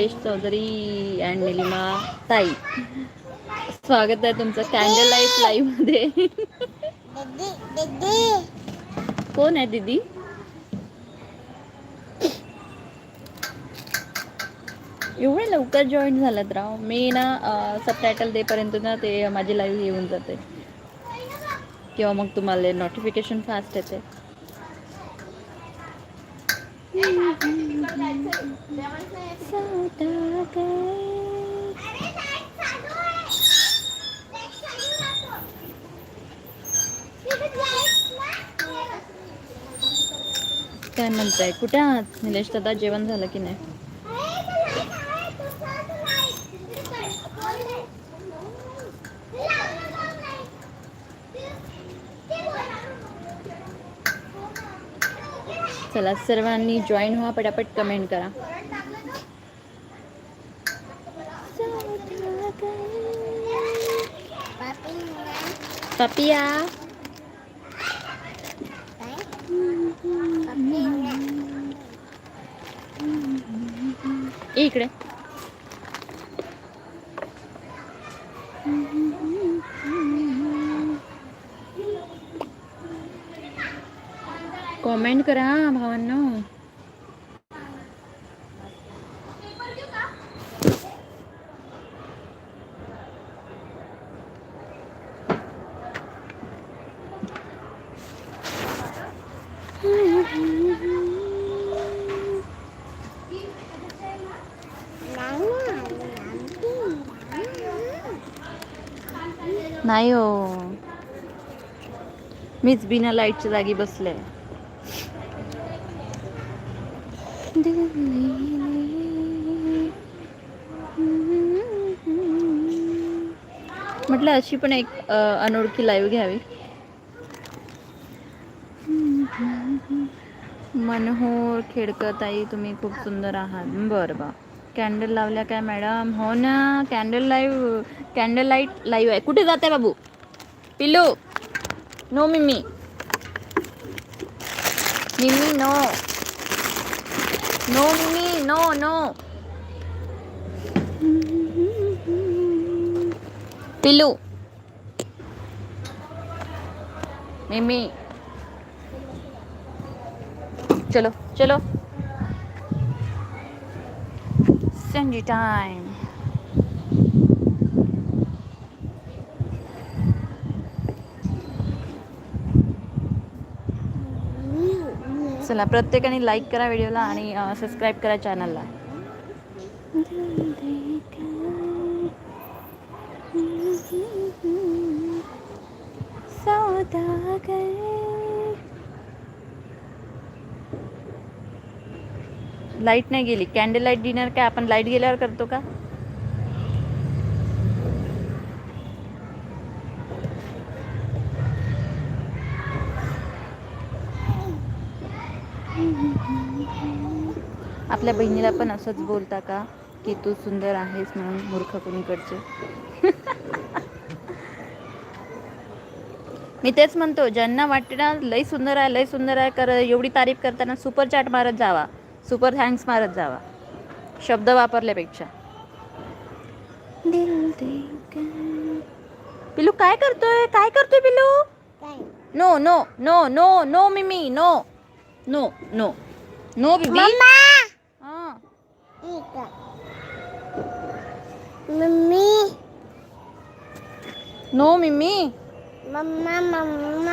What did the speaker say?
Nilesh Chaudhari and Nilima ताई. स्वागत आहे तुमचं कॅन्डल लाइट लाईव्हमध्ये. कोण आहे दीदी? एवढे लवकर जॉईन झालात राव. मी ना सब टायटल देपर्यंत ना ते माझी लाईव्ह येऊन जाते. किंवा मग तुम्हाला नोटिफिकेशन फास्ट येते. काय म्हणताय? कुठे आहात? निलेश दादा जेवण झालं की नाही? चला सर्वांनी जॉईन व्हा पटापट कमेंट करा. पापी पपिया. काय पापी ना इकडे. कॉमेंट करा भावांनो. नाही हो. मीच बिना लाईटच्या जागी बसले. म्हटलं अशी पण एक अनोळखी लाईव्ह घ्यावी. मनोहर खेडकर ताई तुम्ही खूप सुंदर आहात. बरं बा कॅन्डल लावल्या काय मॅडम हो ना candle live candle light live आहे. कुठे जाते बाबू? पिल्लू? नो मिमी मिमी नो नो मिमी नो नो पिल्लू मिमी चलो चलो संजी टाइम चला प्रत्येकाने लाईक करा व्हिडिओला आणि सबस्क्राईब करा चॅनलला लाइट नाही गेली. कॅन्डल लाइट डिनर काय आपण लाइट गेल्यावर करतो का? आपल्या बहिणीला पण असंच बोलता का की तू सुंदर आहेस म्हणून मूर्ख कुणीकडचे. मी तेच म्हणतो ज्यांना वाटते ना लई सुंदर आहे लई सुंदर आहे कर एवढी तारीफ करताना सुपर चॅट मारत जावा सुपर थँक्स मारत जावा. शब्द वापरल्यापेक्षा. पिलू काय करतोय? काय करतोय पिलू? No no no no no मिमी नो नो नो नो बिबी इकडं मम्मी नो मिमी मम्मा मम्मा